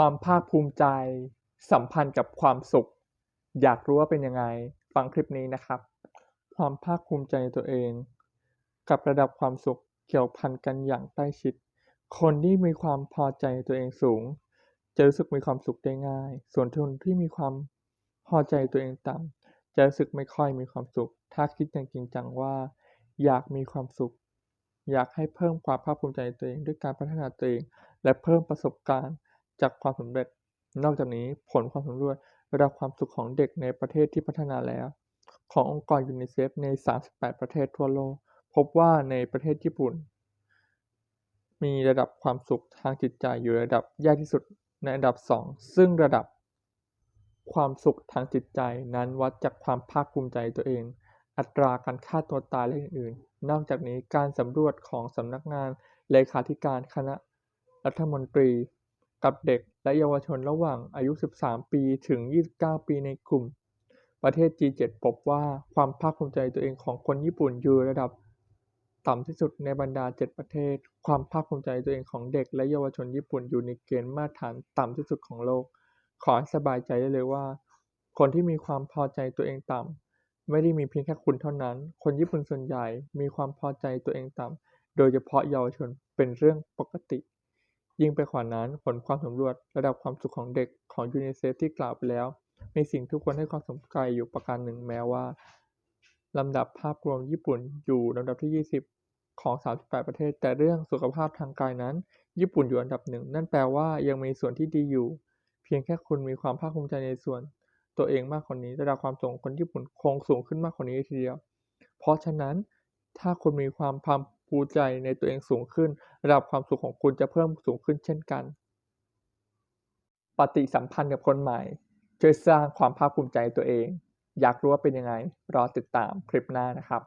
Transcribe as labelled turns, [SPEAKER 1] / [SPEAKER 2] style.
[SPEAKER 1] ความภาคภูมิใจ สัมพันธ์กับความสุข อยากรู้ว่าเป็นยังไง ฟังคลิปนี้นะครับ ความภาคภูมิใจในตัวเอง กับระดับความสุขเกี่ยวพันกันอย่างใกล้ชิด คนที่มีความพอใจในตัวเองสูง จะรู้สึกมีความสุขได้ง่าย ส่วนคนที่มีความพอใจในตัวเองต่ำจะรู้สึกไม่ค่อยมีความสุข ถ้าคิดอย่างจริงจังว่า อยากมีความสุข อยากให้เพิ่มความภาคภูมิใจในตัวเอง ด้วยการพัฒนาตัวเอง และเพิ่มประสบการณ์ จากความสำเร็จ นอกจากนี้ผลความสำรวจระดับความสุขของเด็กในประเทศที่พัฒนาแล้ว ขององค์กรยูนิเซฟใน 38 ประเทศทั่วโลก พบว่าในประเทศญี่ปุ่น มีระดับความสุขทางจิตใจอยู่ระดับแย่ที่สุดในอันดับสองซึ่งระดับความสุขทางจิตใจนั้นวัดจากความภาคภูมิใจตัวเอง อัตราการฆ่าตัวตายและอื่นๆ นอกจากนี้การสำรวจของสำนักงานเลขาธิการคณะรัฐมนตรี กับเด็กและเยาวชนระหว่างอายุ 13 ปีถึง 29 ปีในกลุ่ม ประเทศ G7 พบว่าความภาคภูมิใจตัวเองของคนญี่ปุ่นอยู่ระดับ ต่ำที่สุดในบรรดา 7 ประเทศ ความภาคภูมิใจตัวเองของเด็กและเยาวชนญี่ปุ่นอยู่ในเกณฑ์มาตรฐานต่ำที่สุดของโลก ขอให้สบายใจได้เลยว่า คนที่มีความพอใจตัวเองต่ำไม่ได้มีเพียงแค่คุณเท่านั้น คนญี่ปุ่นส่วนใหญ่มีความพอใจตัวเองต่ำโดยเฉพาะเยาวชนเป็นเรื่องปกติ ยิ่งไปกว่านั้น ผลความสำรวจระดับความสุขของเด็กของยูนิเซฟที่กล่าวไปแล้ว มีสิ่งที่ทุกคนให้ความสนใจอยู่ประการหนึ่งแม้ว่าลำดับภาพรวมญี่ปุ่นอยู่ลำดับที่ 20 ของ 38 ประเทศ แต่เรื่องสุขภาพทางกายนั้น ญี่ปุ่นอยู่อันดับหนึ่ง นั่นแปลว่ายังมีส่วนที่ดีอยู่ เพียงแค่คุณมีความภาคภูมิใจในส่วน ตัวเองมากกว่านี้ ระดับความสุขของคนญี่ปุ่นคงสูงขึ้นมากกว่านี้ทีเดียว เพราะฉะนั้นถ้าคุณมีความ ภูมิใจในตัวเองสูงขึ้น ระดับความสุขของคุณจะเพิ่มสูงขึ้นเช่นกัน ปฏิสัมพันธ์กับคนใหม่ ช่วยสร้างความภาคภูมิใจในตัวเอง อยากรู้ว่าเป็นยังไง รอติดตามคลิปหน้านะครับ